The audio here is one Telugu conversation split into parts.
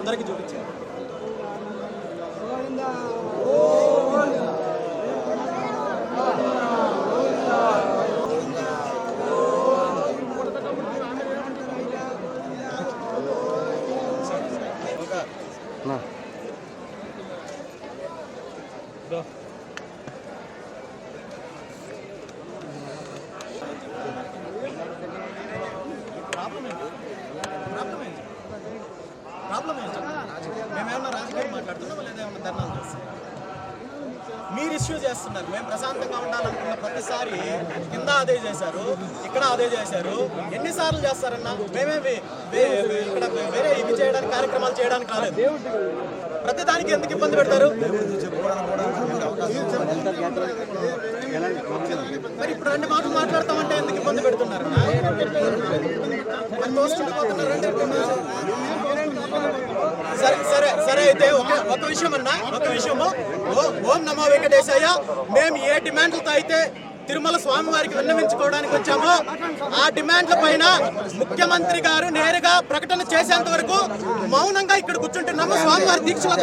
అందరికీ చూపించారు. మేమేమన్నా రాజకీయం మాట్లాడుతున్నాం లేదా ఏమన్నా ధర్నాలు చేస్తున్నాం మీరు ఇష్యూ చేస్తున్నారు. మేము ప్రశాంతంగా ఉండాలనుకున్న ప్రతిసారి కింద అదే చేశారు ఇక్కడ అదే చేశారు. ఎన్నిసార్లు చేస్తారన్నా మేమేమి ఇక్కడ వేరే ఇవి చేయడానికి కార్యక్రమాలు చేయడానికి రాలేదు. ప్రతి దానికి ఎందుకు ఇబ్బంది పెడతారు? మరి ఇప్పుడు రెండు మాటలు మాట్లాడతామంటే ఎందుకు ఇబ్బంది పెడుతున్నారు? మరి తోసుకుంటూ పోతున్నారు సరే సరే సరే అయితే ఒక ఒక విషయం అన్న ఒక విషయము. ఓ- ఓం నమో వెంకటేశయ్య. మేము ఏ డిమాండ్లతో అయితే తిరుమల స్వామివారికి విన్నవించుకోవడానికి వచ్చామో ఆ డిమాండ్ల పైన ముఖ్యమంత్రి గారు నేరుగా ప్రకటన చేసేంత వరకు మౌనంగా ఇక్కడ కూర్చుంటున్నాము. స్వామివారి దీక్షలో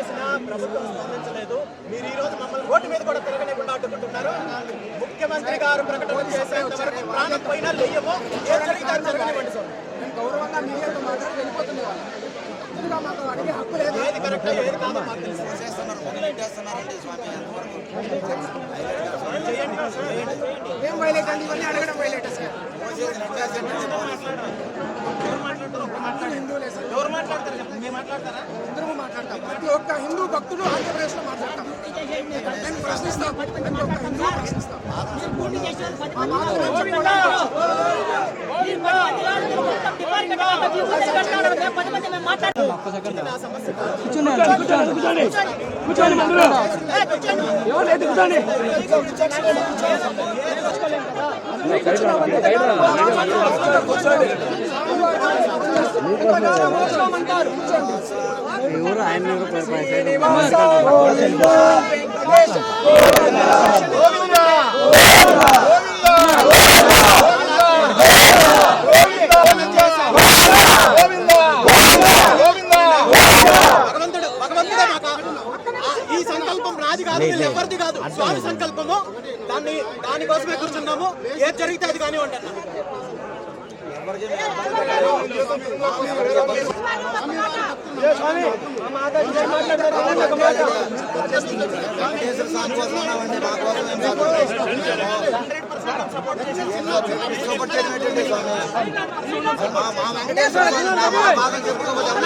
చేసినా ప్రభుత్వం స్పందించలేదు. మీరు ఈ రోజు మమ్మల్ని ఓటు మీద కూడా తిరగనివ్వకుండా అడ్డుకుంటున్నారు. ముఖ్యమంత్రి గారు ప్రకటన చేసేంత వరకు ప్రాణం పైన లేయమో. ఏ జరిగితే జరగనివ్వండి సార్. గౌరవంగా మీడియాతో మాట్లాడి ఏది కరెక్ట్ ఏది కాదో మాకు తెలుసు. ఏం వైలేట్ అండి ఇవన్నీ అడగడం వైలేట్ సార్ సార్. ఎవరు మాట్లాడతారు చెప్పండి. మేము మాట్లాడతారా? అందరూ మాట్లాడతాం. ప్రతి ఒక్క హిందూ భక్తులు ఆంధ్రప్రదేశ్లో మాట్లాడతాం. నేను ప్రశ్నిస్తాం. ప్రతి ఒక్క హిందూ ప్రశ్నిస్తాం. మా మాటలు మేము చెప్పుకోవడానికి నా సమస్య ఈ సంకల్పం రాజు కాదు ఎవరిది కాదు స్వామి సంకల్పము దాన్ని దానికోసమే కూర్చున్నాము ఏది జరిగితే అది కానివ్వండి అన్న,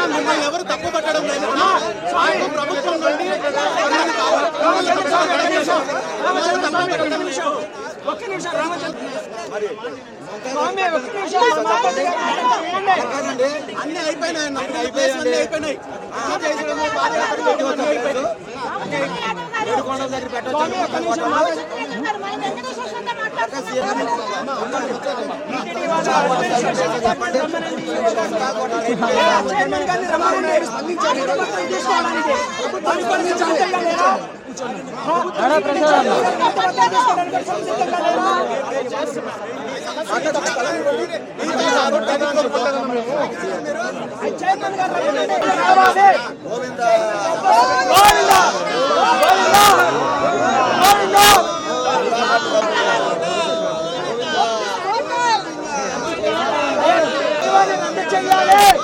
మిమ్మల్ని ఎవరు తప్పు పట్టడం లేదు ప్రభుత్వం నుండి ఒక్క నిమిషం రామచంద్ర తప్పు అన్ని అయిపోయినాయి అయిపోయినాయి చేసేయడము, పాదయాత్రలు చేయడము చెయ్యాలి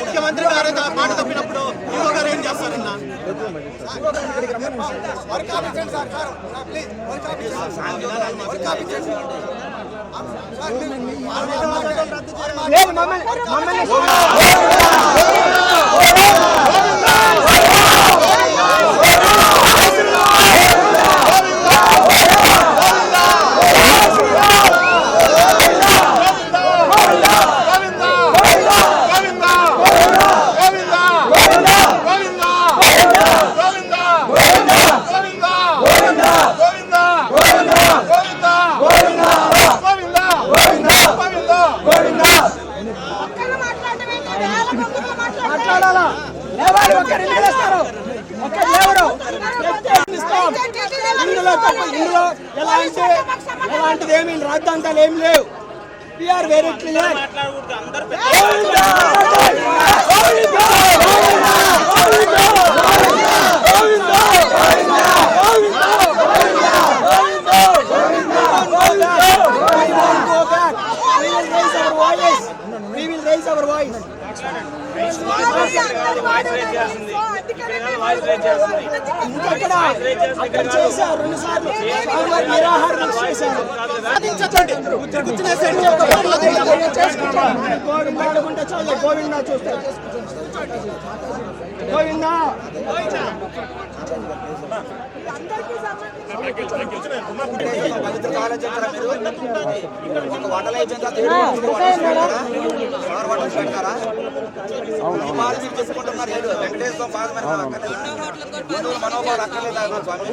ముఖ్యమంత్రి గారు మాట తప్పినప్పుడు ఇంకో గారు ఏం చేస్తారన్నా మమ్మల్ని We will raise our voice. Govinda వాడుతున్నారు. సో చూస్తారు గోవింద అందరికీ సంబంధించి పవిత్రత ఆలోచించరా ఒక వంటలు అయిపోయిన తర్వాత వంటలు పెడతారా? మీరు ఏడు వెంకటేశ్వర మరి హిందువుల మనోభావాలు స్వామి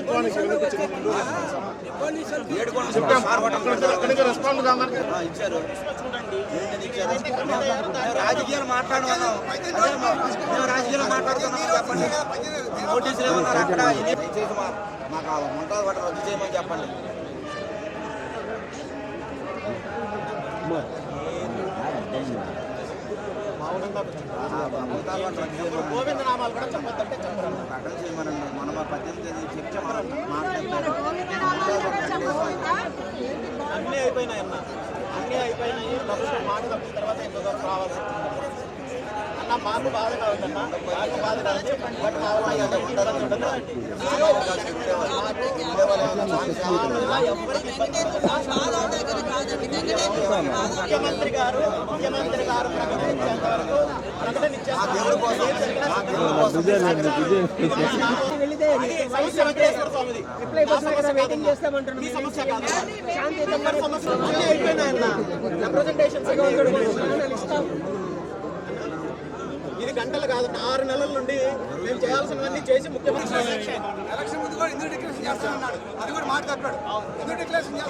ఏడు చెప్పాం వంటలు ఇచ్చారు రాజకీయాలు మాట్లాడుకున్నాం రాజకీయాలు మాట్లాడుతున్నాం చెప్పండి నోటీసులు ఏమన్నారు అక్కడ దయచేసి మా- మాకు ఆ వంటలు వాటర్ రద్దు చేయమని చెప్పండి. గోవింద నామాలు కూడా చెప్పొద్దంటే చెప్పరు ప్రకటన చేయమనండి. మనం ఆ పద్దెనిమిది చెప్తే మనం అన్నీ అయిపోయినాయి అన్న అన్నీ అయిపోయినాయి. మాట తప్పిన తర్వాత ఇంకో దూరం అన్న మాకు బాధగా ఉందన్న మాకు బాధగా ఉంది బట్ మా వాళ్ళు ఉండాలని ఉండదు ముఖ్యమంత్రి గారు ముఖ్యమంత్రి గారు ప్రకటించేంత వరకు ప్రకటన ఏం జరిగినా వెళితే అది సమస్య వెంకటేశ్వర స్వామిది రిప్లై కోసం కూడా వెయిటింగ్ గంటలు కాదు ఆరు నెలల నుండి మేము చేయాల్సినవన్నీ చేసి ముఖ్యమంత్రి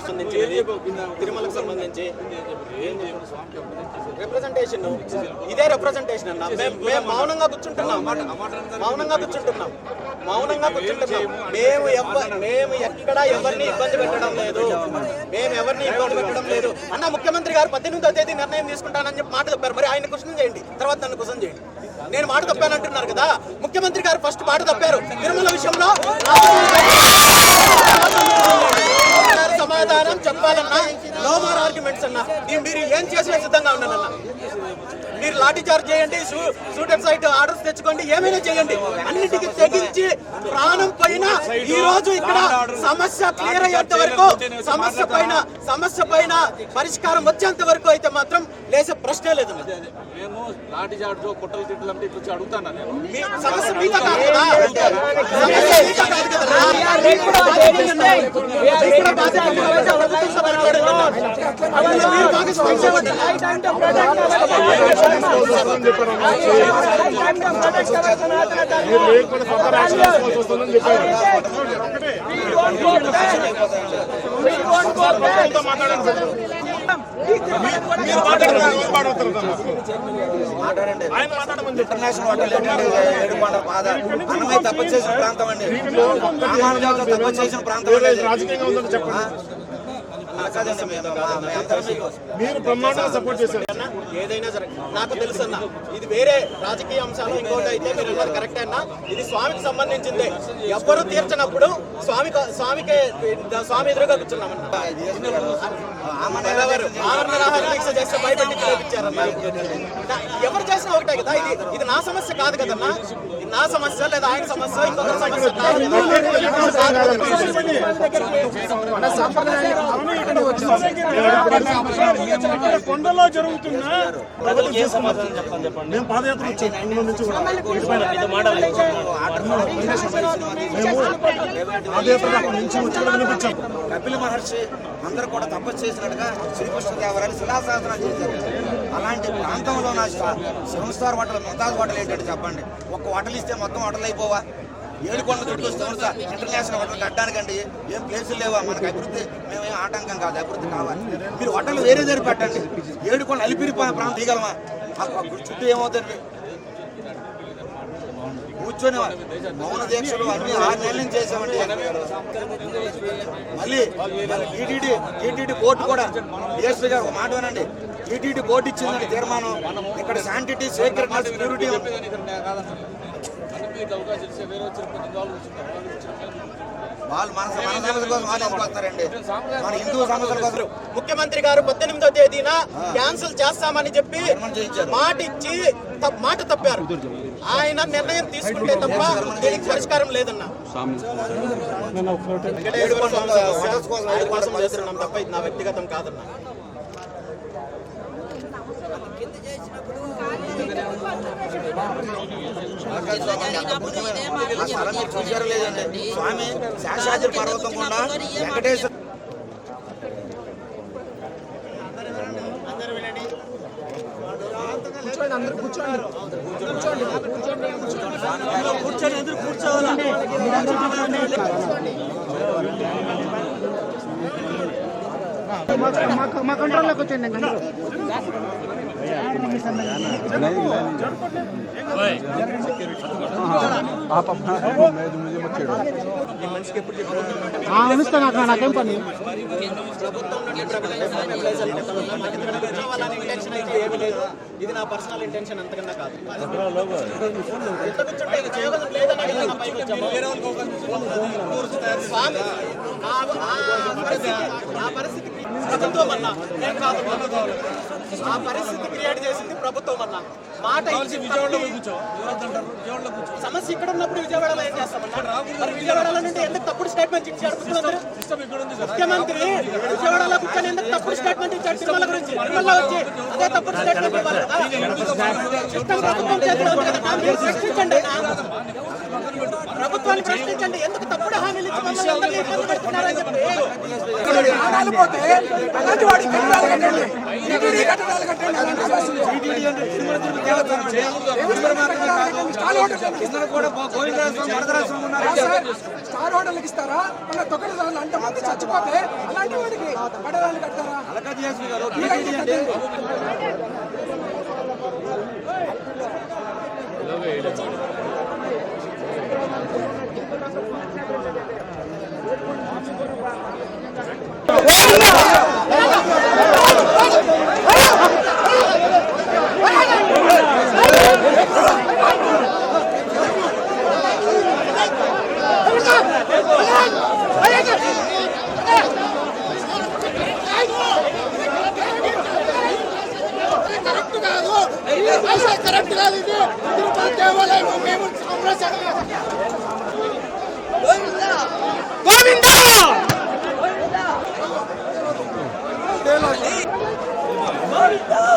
సంబంధించి తిరుమలకు సంబంధించి రిప్రజెంటేషన్ ఇదే రిప్రజెంటేషన్ అన్న. మేము మౌనంగా కూర్చుంటున్నాం. మౌనంగా కూర్చుంటున్నాం. మౌనంగా కూర్చుంటున్నాం. మేము ఎవ మేము ఎక్కడా ఎవరిని ఇబ్బంది పెట్టడం లేదు. మేము ఎవరిని ఇబ్బంది పెట్టడం లేదు. అన్న ముఖ్యమంత్రి గారు పద్దెనిమిదో తేదీ నిర్ణయం తీసుకుంటానని చెప్పి మాట తప్పారు మరి ఆయన క్వశ్చన్ చేయండి. తర్వాత నన్ను క్వశ్చన్ చేయండి. నేను మాట తప్పానంటున్నారు కదా. ముఖ్యమంత్రి గారు ఫస్ట్ మాట తప్పారు. తిరుమల విషయంలో సమాధానం చెప్పాలన్నా నో మోర్ ఆర్గ్యుమెంట్స్ అన్న. మీరు- ఏం చేసినా సిద్ధంగా ఉండాలన్నా మీరు లాఠీ చార్జ్ చేయండి షూట్ సైట్ ఆర్డర్స్ తెచ్చుకోండి ఏమైనా చేయండి. అన్నిటికీ తెగించి ప్రాణం పైన ఈ రోజు ఇక్కడ సమస్య క్లియర్ అయ్యేంత వరకు సమస్య పైన సమస్య పైన పరిష్కారం వచ్చేంత వరకు అయితే మాత్రం లేసే ప్రశ్నే లేదు. మేము లాఠీ చార్జు కుట్టలు తిట్టలు అంటే ఇట్లా అడుగుతాను నేను? మీ సమస్య కాదు కదా. సమస్య మీతో కాదు కదా. మీరు భాగస్వామ్యం ఇంటర్నేషనల్ హోటల్ ఏంటండి ఏడు కొండల బాధ అన్నమయ్య తప్పు చేసిన ప్రాంతం అండి తప్పు చేసిన ప్రాంతం మీరు బ్రహ్మాండంగా సపోర్ట్ చేశారు. ఏదైనా సరే నాకు తెలుసు అన్న ఇది వేరే రాజకీయ అంశాలు ఇంకోటి అయితే మీరు అన్నది కరెక్ట్ అన్న. ఇది స్వామికి సంబంధించిందే. ఎవ్వరు తీర్చినప్పుడు స్వామి స్వామికే స్వామి ఎదురుగా కూర్చున్నామన్న. ఎవరు దీక్ష చేస్తే భయపెట్టి ఎవరు చేసినా ఒకటే కదా ఇది ఇది నా సమస్య కాదు కదన్నా. నా సమస్య లేదా ఆయన సమస్య ఇంకొకరి సమస్య కొండలో జరుగుతున్న ప్రజలకు ఏం సమాధానం చెప్పాలి చెప్పండి మేము పాదయాత్ర పాదయాత్ర నుంచి వచ్చి వినిపించాం. కపిల మహర్షి అందరూ కూడా తపస్సు చేసినట్టుగా శ్రీకృష్ణదేవరాయలు శిలాశాసనాలు చేశారు. అలాంటి ప్రాంతంలో నా సంస్థార్ హోటల్ మొత్తాజ్ హోటల్ ఏంటంటే చెప్పండి. ఒక్క హోటల్ ఇస్తే మొత్తం హోటల్ అయిపోవా? ఏడు కొండల చుట్టూ సంస్థ ఇంటర్నేషనల్ హోటల్ కట్టడానికండి ఏం ప్లేసులు లేవా? మనకు అభివృద్ధి మేమేం ఆటంకం కాదు అభివృద్ధి కావాలి. మీరు హోటల్ వేరే దగ్గర పెట్టండి. ఏడు అలిపిరి ప్రాంతం తీయగలమా చుట్టూ ఏమవుతుంది? కూర్చొని మౌన దీక్షలు అన్ని ఆరు నెలల నుంచి చేసామండి మళ్ళీ టీటీడీ టీటీడీ బోర్డు కూడా డిఎస్పీ గారు ఒక మాట వినండి. టీటీడీ బోర్డు ఇచ్చిందండి. తీర్మానం. ఇక్కడ శాంటిటీ సీక్రెట్నెస్ ప్యూరిటీ అని మీకు అవకాశం ఇస్తే వేరే తిరుపతి వాళ్ళు కూర్చుంటారు వాళ్ళు కూర్చుంటారు. వాళ్ళు మన మన సమస్యల కోసం వాళ్ళు ఎందుకు వస్తారండి మన హిందూ సమస్యల కోసం ముఖ్యమంత్రి గారు పద్దెనిమిదో తేదీన క్యాన్సిల్ చేస్తామని చెప్పి. మాట ఇచ్చి మాట తప్పారు. ఆయన నిర్ణయం తీసుకుంటే తప్ప దీనికి పరిష్కారం లేదన్న. కోసం తప్ప ఇది నా వ్యక్తిగతం కాదన్న ఆ స్థలం మీరు చూసారో లేదండి స్వామి శేషాద్రి పర్వతం కూడా వెంకటేశ్వర కూర్చోండి అందరూ కూర్చోండి మా కంట్రోల్లోకి వచ్చండి అందరూ కూర్చోవాలని ఇంటెన్షన్ అయితే ఏమీ లేదు ఇది నా పర్సనల్ ఇంటెన్షన్ అంతకన్నా కాదు ఎంత కూర్చుంటే ఇది నా పైకి వచ్చాము. స్వామి ఆ- ఆ పరిస్థితి- ఆ పరిస్థితి ప్రభుత్వం అన్నా నేను కాదు ఆ పరిస్థితి క్రియేట్ చేసింది ప్రభుత్వం అన్నా. మాట సమస్య ఇక్కడ ఉన్నప్పుడు విజయవాడలో ఏం చేస్తామన్నా మరి విజయవాడలో నుండి ఎందుకు తప్పుడు స్టేట్మెంట్ ఇచ్చాడు ముఖ్యమంత్రి? విజయవాడలో కూర్చొని ఎందుకు తప్పుడు స్టేట్మెంట్ ఇచ్చాడు తిరుమల గురించి తిరుమల వచ్చి అదే తప్పుడు స్టేట్మెంట్ ఇవ్వాలి కదా? సిస్టమ్ ప్రభుత్వం చేతిలో ఉంది కదా? మీరు ప్రశ్నించండి. ప్రభుత్వాన్ని ప్రశ్నించండి. ఎందుకు తప్పుడు హామీలు ఇచ్చి మమ్మల్ని అందరినీ ఇబ్బంది పెడుతున్నారని చెప్పి? ప్రాణాలు పోతే అలాంటి వాడికి కట్టడాలు కట్టండి టీటీడీ కట్టడాలు కట్టండి. స్టార్ హోటల్ ఇస్తారా? మన తొక్కడి అంటే మంది చచ్చిపోతే అలాంటి వాడికి పడరాలు కట్టారా అలాగే autoridade.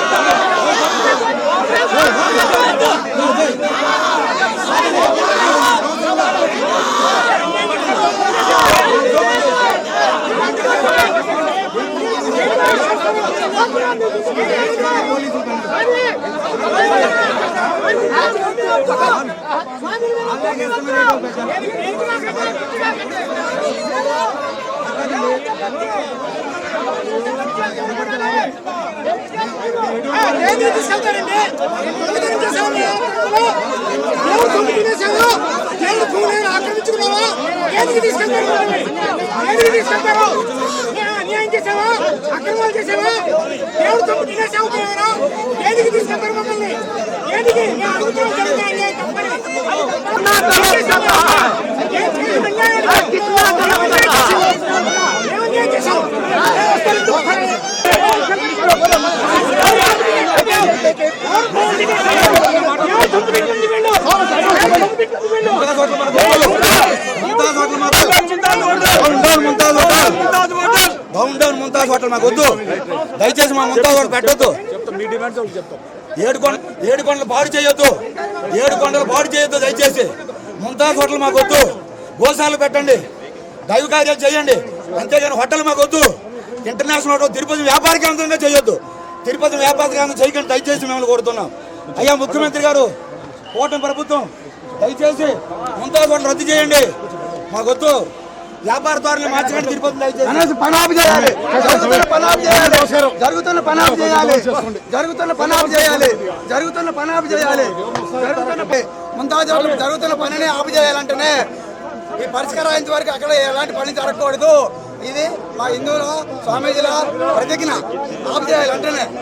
ఎవరు సొమ్ము తినేశావు దేవుడు భూమిని ఆక్రమించుకున్నావా ఎందుకు తీసుకెళ్తారు మమ్మల్ని? తీసుకెళ్తారు అన్యాయం చేసావా అక్రమాలు చేసావా దేవుడు తినేసావు దేవుడు తీసుకెళ్తారు మమ్మల్ని ఎందుకు నేను అడుగుతున్నాను అన్యాయం తప్పని చేశావు? ఏం చేశావు? ఏం అన్యాయం చేశావు? డౌన్ ముంతాజ్ హోటల్ మాకు వద్దు. దయచేసి మా ముంతాజ్ హోటల్ పెట్టొద్దు ఏడు కొండ ఏడు కొండలు పాడు చేయొద్దు ఏడు కొండలు పాడు చేయొద్దు దయచేసి ముంతాజ్ హోటల్ మాకు వద్దు గోశాలు పెట్టండి దైవ కార్యాలు చేయండి అంతేగాని హోటల్ మాకు వద్దు ఇంటర్నేషనల్ హోటల్ తిరుపతి వ్యాపార కేంద్రంగా చేయొద్దు. తిరుపతి వ్యాపార కేంద్రం చేయకండి దయచేసి మిమ్మల్ని కోరుతున్నాం. అయ్యా ముఖ్యమంత్రి గారు కూటమి ప్రభుత్వం దయచేసి ముంతా కూడా రద్దు చేయండి. మాకు వద్దు వ్యాపారదారులు మార్చకండి తిరుపతి దయచేసి. పనాపు చేయాలి. జరుగుతున్న పనాపు చేయాలి. జరుగుతున్న పనాపు చేయాలి. జరుగుతున్న పనాపు చేయాలి. జరుగుతున్న పనాపు చేయాలి. జరుగుతున్న ప- ముంతాజ్ జరుగుతున్న పనిని ఆపు చేయాలంటేనే ఈ పరిష్కారం వరకు అక్కడ ఎలాంటి పని జరగకూడదు. ఇది మా హిందువుల స్వామీజీల ప్రతిజ్ఞ. ఆపు చేయాలంటేనే